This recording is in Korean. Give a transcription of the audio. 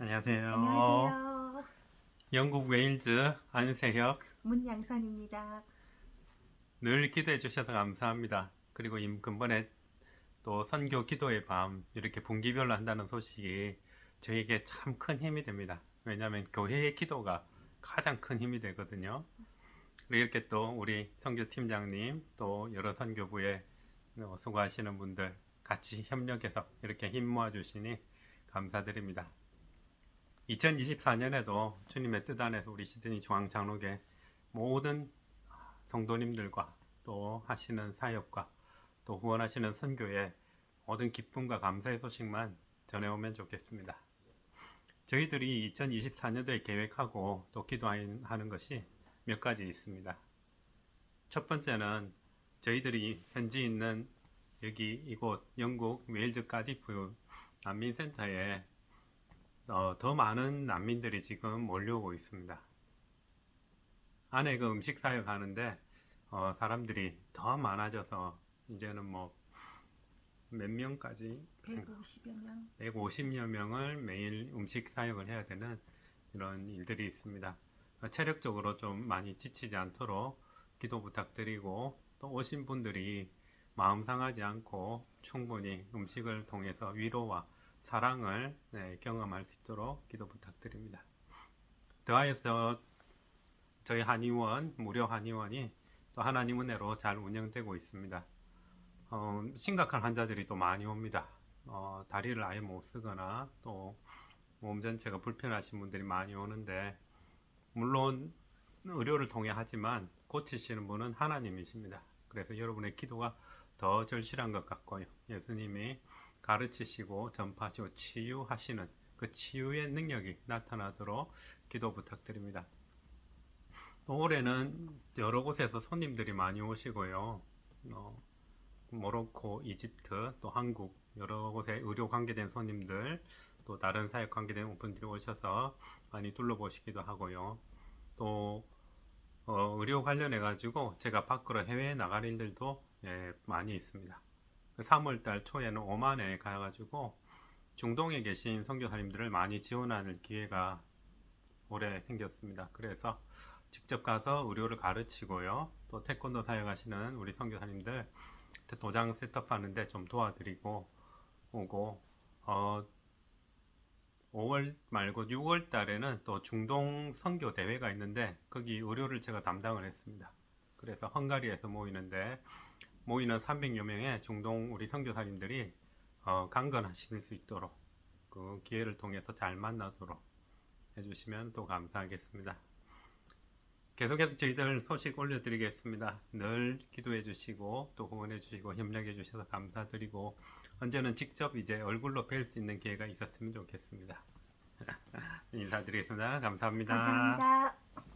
안녕하세요. 안녕하세요. 영국 웨일즈 안세혁 문양선입니다. 늘 기도해 주셔서 감사합니다. 그리고 임 근번에 또 선교 기도의 밤 이렇게 분기별로 한다는 소식이 저에게 참 큰 힘이 됩니다. 왜냐하면 교회의 기도가 가장 큰 힘이 되거든요. 그리고 이렇게 또 우리 선교 팀장님 또 여러 선교부에 어, 수고하시는 분들 같이 협력해서 이렇게 힘 모아 주시니 감사드립니다. 2024년에도 주님의 뜻 안에서 우리 시드니 중앙장로교 모든 성도님들과 또 하시는 사역과 또 후원하시는 선교에 모든 기쁨과 감사의 소식만 전해오면 좋겠습니다. 저희들이 2024년도에 계획하고 또 기도하는 것이 몇 가지 있습니다. 첫 번째는 저희들이 현지 있는 여기 이곳 영국 웨일즈 카디프 난민센터에 어, 더 많은 난민들이 지금 몰려오고 있습니다. 안에 그 음식 사역 하는데 어, 사람들이 더 많아져서 이제는 뭐 몇 명까지 150여 명. 150여 명을 매일 음식 사역을 해야 되는 이런 일들이 있습니다. 어, 체력적으로 좀 많이 지치지 않도록 기도 부탁드리고 또 오신 분들이 마음 상하지 않고 충분히 음식을 통해서 위로와 사랑을 네, 경험할 수 있도록 기도 부탁드립니다. 더하여서 저희 한의원 무료 한의원이 또 하나님 은혜로 잘 운영되고 있습니다. 어, 심각한 환자들이 또 많이 옵니다. 어, 다리를 아예 못 쓰거나 또 몸 전체가 불편하신 분들이 많이 오는데 물론 의료를 통해 하지만 고치시는 분은 하나님이십니다. 그래서 여러분의 기도가 더 절실한 것 같고요. 예수님이 가르치시고 전파하시고 치유하시는 그 치유의 능력이 나타나도록 기도 부탁드립니다. 또 올해는 여러 곳에서 손님들이 많이 오시고요. 어, 모로코, 이집트, 또 한국 여러 곳에 의료 관계된 손님들, 또 다른 사역 관계된 분들이 오셔서 많이 둘러보시기도 하고요. 또 어, 의료 관련해 가지고 제가 밖으로 해외에 나갈 일들도 예, 많이 있습니다. 3월달 초에는 오만에 가가지고 중동에 계신 선교사님들을 많이 지원하는 기회가 올해 생겼습니다. 그래서 직접 가서 의료를 가르치고요. 또 태권도 사역하시는 우리 선교사님들 도장 세팅하는데 좀 도와드리고 오고 어, 5월 말고 6월 달에는 또 중동 선교 대회가 있는데 거기 의료를 제가 담당을 했습니다. 그래서 헝가리에서 모이는데 모이는 300여 명의 중동 우리 선교사님들이 어, 강건하실 수 있도록 그 기회를 통해서 잘 만나도록 해주시면 또 감사하겠습니다. 계속해서 저희들 소식 올려드리겠습니다. 늘 기도해 주시고 또 후원해 주시고 협력해 주셔서 감사드리고 언제는 직접 이제 얼굴로 뵐 수 있는 기회가 있었으면 좋겠습니다. 인사드리겠습니다. 감사합니다. 감사합니다.